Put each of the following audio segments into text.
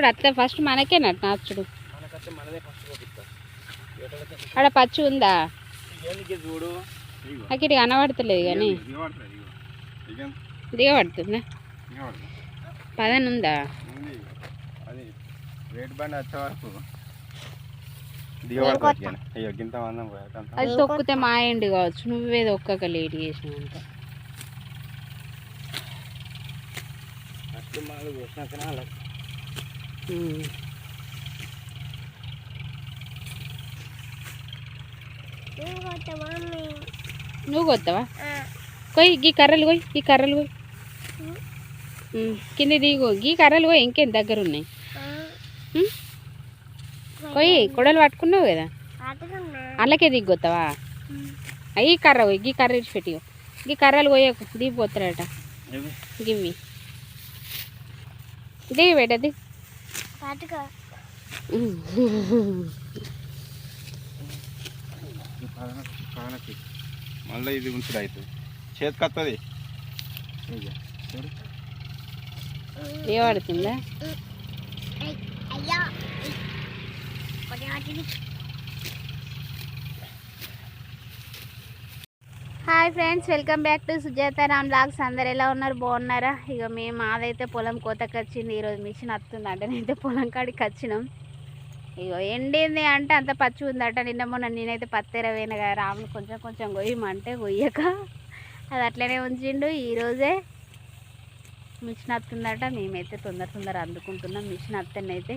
ఇప్పుడు అట్లా ఫస్ట్ నాచుడు మనదే ఫస్ట్ చూపిస్తాం ఆడ పచ్చి ఉందా? నాకు ఇటు కనబడతలేదు కానీ. దిగబడుతుందా పదన ఉందా? అది అంత తొక్కితే మా ఎండు కావచ్చు. నువ్వే తొక్కక లేట్ చేసినావంట. ఫస్ట్ మాలు. నువ్వు కొత్తవా? కొయ్ గీ కర్రలు కొయ్ ఈ కర్రలు కొయ్. ఉమ్, కింద దిగు. గీ కర్రలు కొయ్ ఇంకేం దగ్గర ఉన్నాయి ఉమ్? కొయ్ కొడలు పట్టుకున్నావు కదా? అల్లకే దిగొత్తావా అయ్యి కర్ర పోయి గీ కర్ర ఇచ్చి పెట్టి గీ కర్రలు పోయకు దిగిపోతారట గివ్వి దిగి పెట్టది. మళ్ళీ ఇది ఉంచుడు అవుతుంది చేతికి వస్తుంది ఇక చూడు. Hi friends welcome back to Sujatha Ram blogs అందరు ఎలా ఉన్నారు? బాగున్నారా? ఇక మేము మాదైతే పొలం కోతకు వచ్చింది. ఈరోజు మిషన్ వస్తుంది అంటే. నేనైతే పొలం కాడికి వచ్చినాం. ఇగో ఎండింది అంటే అంత పచ్చి ఉందట. నిన్న మొన్న నేనైతే పత్తెర పోయిన కదా రాముని కొంచెం కొంచెం కొయ్యమంటే కొయ్యక. అది అట్లనే ఉంచిండు. ఈరోజే మిషన్ వస్తుందట మేమైతే తొందర తొందర అందుకుంటున్నాం. మిషన్ వస్తేనైతే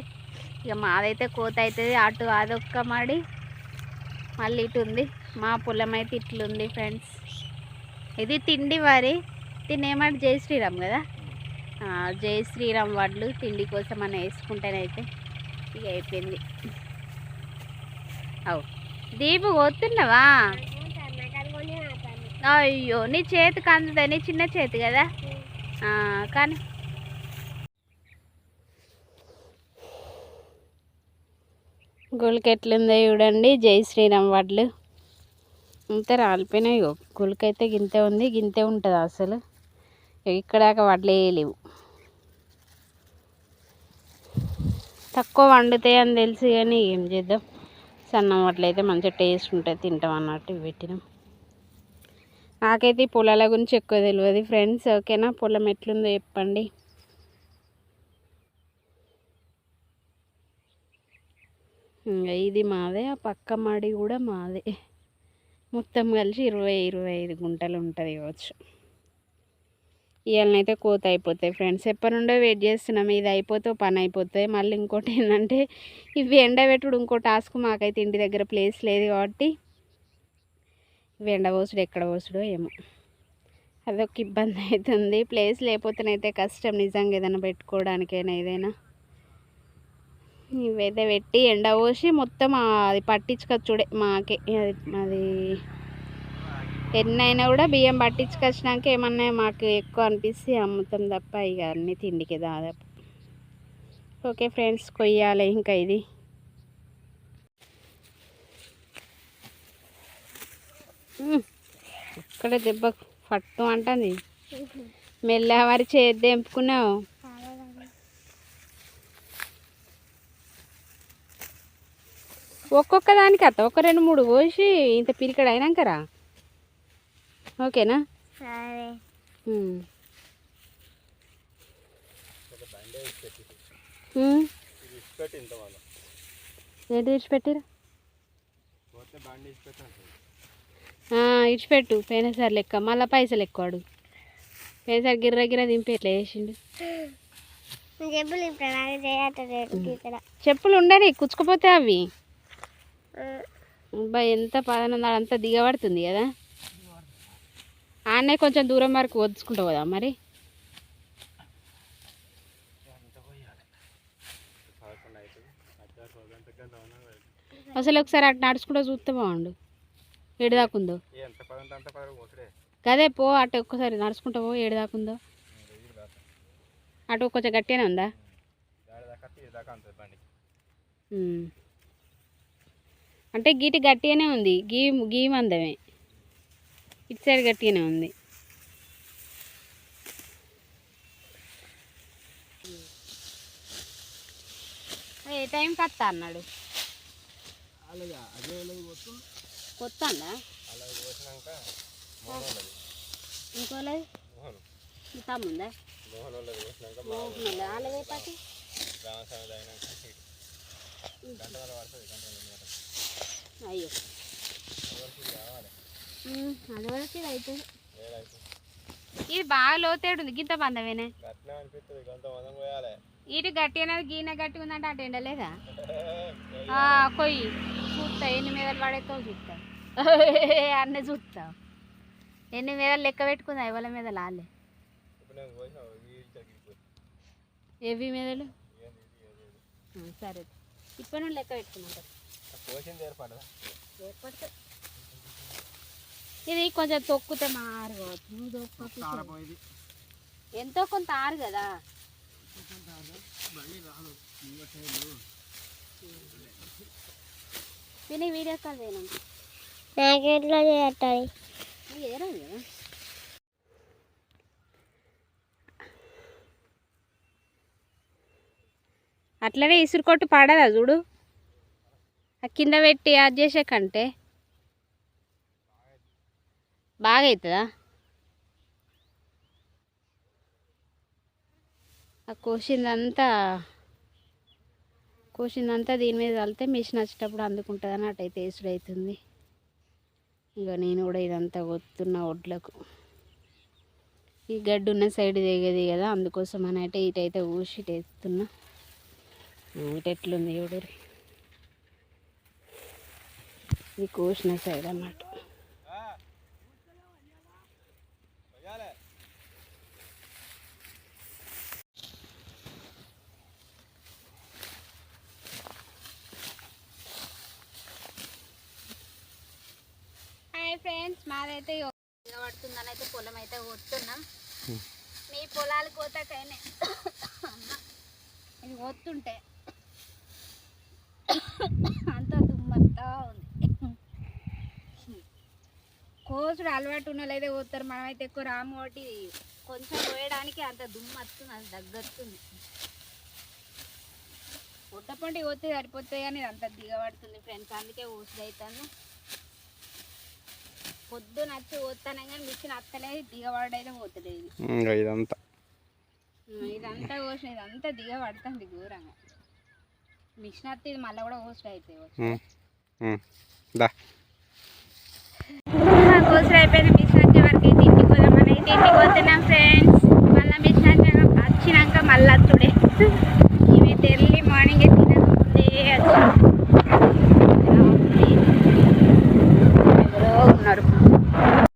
ఇక మాదైతే కోత అవుతుంది అటు అదొక్క మాడి మళ్ళీ ఇటు ఉంది మా పొలం అయితే ఇట్లుంది ఫ్రెండ్స్. ఇది తిండి వరి. తిని జై శ్రీరామ్ కదా? జై శ్రీరామ్ వడ్లు తిండి కోసం మనం వేసుకుంటేనైతే ఇక అయిపోయింది. అవు. దీపు పోతున్నావా? అయ్యో నీ చేతికి అందుతా నీ చిన్న చేతి కదా? కానీ గుళిక ఎట్లుందో చూడండి. జై శ్రీరామ్ వడ్లు. అంతా రాలిపోయినాయి గుళిక అయితే గింతే ఉంది గింతే ఉంటుంది అసలు. ఇగో ఇక్కడ వేయలేవు వడ్లే లేవు తక్కువ వండుతాయి అని తెలుసు కానీ ఏం చేద్దాం? సన్నం వడ్లు అయితే మంచిగా టేస్ట్ ఉంటుంది తింటాం అన్నట్టు పెట్టినాం. నాకైతే ఈ పొలాల గురించి ఎక్కువ తెలియదు ఫ్రెండ్స్ ఓకేనా? పొలం ఎట్లుందో చెప్పండి. ఇది మాదే ఆ పక్క మాడి కూడా మాదే. మొత్తం కలిసి ఇరవై ఇరవై ఐదు గుంటలు ఉంటుంది కావచ్చు. ఇవాళనైతే కోత అయిపోతాయి ఫ్రెండ్స్. ఎప్పటి నుండో వెయిట్ చేస్తున్నాం. ఇది అయిపోతే పని అయిపోతాయి. మళ్ళీ ఇంకోటి ఏంటంటే ఇవి ఎండబెట్టుడు ఇంకో టాస్క్ మాకైతే ఇంటి దగ్గర ప్లేస్ లేదు కాబట్టి ఇవి ఎండ పోసుడు ఎక్కడ పోసుడో ఏమో. అదొక ఇబ్బంది అవుతుంది. ప్లేస్ లేకపోతేనైతే కష్టం. నిజంగా ఏదైనా పెట్టుకోవడానికైనా ఏదైనా ఇవైతే పెట్టి ఎండ పోసి మొత్తం అది అది పట్టించుకొచ్చుడే మాకే అది అది ఎన్నైనా కూడా బియ్యం పట్టించుకొచ్చినాక ఏమన్నా మాకు ఎక్కువ అనిపిస్తే అమ్ముతాం తప్ప ఇక అన్నీ తిండికి దాదాపు. ఓకే ఫ్రెండ్స్ కొయ్యాలి ఇంకా ఇది. ఇక్కడ దెబ్బ పట్టు అంటుంది. మెల్లవారి చేతి ఎంపుకున్నావు ఒక్కొక్క దానికి అత్త. ఒక రెండు మూడు కోసి ఇంత పిరికడ అయినాకరా? ఓకేనా? ఏంటి ఇచ్చిపెట్టి ఇడిచిపెట్టు పోయినసారి లెక్క. మళ్ళీ పైసలు ఎక్కువ అడుగు పోయినసారి గిర్ర గిర్ర దింపి ఎట్లా చేసిండు? చెప్పులు ఉండని కుచ్చుకుపోతే అవి. అబ్బా ఎంత పదనంద అంత దిగబడుతుంది కదా? ఆనే కొంచెం దూరం వరకు వదుచుకుంటావు కదా మరి. అసలు ఒకసారి అటు నడుచుకుంటూ చూస్తే బాగుండు. ఏడు దాకుందో ఎంత పదంత అంత పదవి పోతుడే గదే పో అటు ఒక్కసారి నడుచుకుంటూ పో ఏడు దాకుందో అటు కొంచెం గట్టిగానే ఉందా? అంటే గీటి గట్టిగానే ఉంది. గీ గీ మందమే. ఇటు సైడ్ గట్టిగానే ఉంది. ఏ టైంకి వస్తా అన్నాడు? కొత్త ఇంకోలేదు తమ్ముందా? అలాగే పాటి అయ్యో. వరకు కావాలి ఉమ్, అది వరకు ఇది అవుతుంది ఇది బాగా లోతేడు గింత బంధమేనే మందం ఇటు గట్టి అనేది గీన గట్టి ఉందంటే అటు ఎండలేదా? కొయ్యి. చూస్తా ఎన్ని మీదలు పడేస్తావు చూస్తా అన్నీ చూస్తా ఎన్ని మీదలు లెక్క పెట్టుకుందా? ఎవరి మీద లాలే ఏవి మీదలు? సరే. ఇప్పుడు లెక్క పెట్టుకున్నాను ఏర్పడదా ఇది కొంచెం తొక్కితే మారుకోవచ్చు ఎంతో కొంత ఆరు కదా? విని వీడియో కాల్ చేయను. నాకు ఎట్లా చేయాలి? ఏరా కదా? అట్లనే ఇసురు కొట్టు పడదా చూడు? ఆ కింద పెట్టి అది చేసే కంటే బాగా అవుతుందా ఆ కోసిందంతా కోసిందంతా దీని మీద చల్లితే మిషన్ వచ్చేటప్పుడు అందుకుంటుంది అని అటైతే వేసుడు అవుతుంది. ఇక నేను కూడా ఇదంతా కొత్తున్న ఒడ్లకు. ఈ గడ్డి ఉన్న సైడ్ దిగది కదా అందుకోసం అని అయితే ఇటైతే ఊసి ఇటు ఎత్తున్నా ఇటు చూడు ఇది కోసిన సైడ్ అన్నమాట. ఫ్రెండ్స్ మాదైతే పడుతుందని అయితే పొలం అయితే కొడుతున్నాం మీ పొలాలు కోతకైనా ఇది కొత్తుంటే అంత దుమ్మంతా ఉంది. కోసుడు అలవాటు ఉన్న అయితే పోతారు. మనమైతే ఎక్కువ రాము ఒకటి కొంచెం పోయడానికి అంత దుమ్ము వస్తుంది. అది దగ్గరుతుంది పుట్టపంటి పోతే సరిపోతాయి కానీ అంత దిగబడుతుంది ఫ్రెండ్స్ అందుకే ఊసుడు అవుతాను పొద్దున వచ్చి పోతానే కానీ మిషన్ అత్తలేదు. దిగబడైతే పోతలేదు. ఇంకా ఇదంతా. ఇదంతా కోసిన ఇదంతా దిగబడుతుంది ఘోరంగా. మిషన్ అత్తే ఇది మళ్ళీ కూడా కోసుడు అవుతాయి Revenue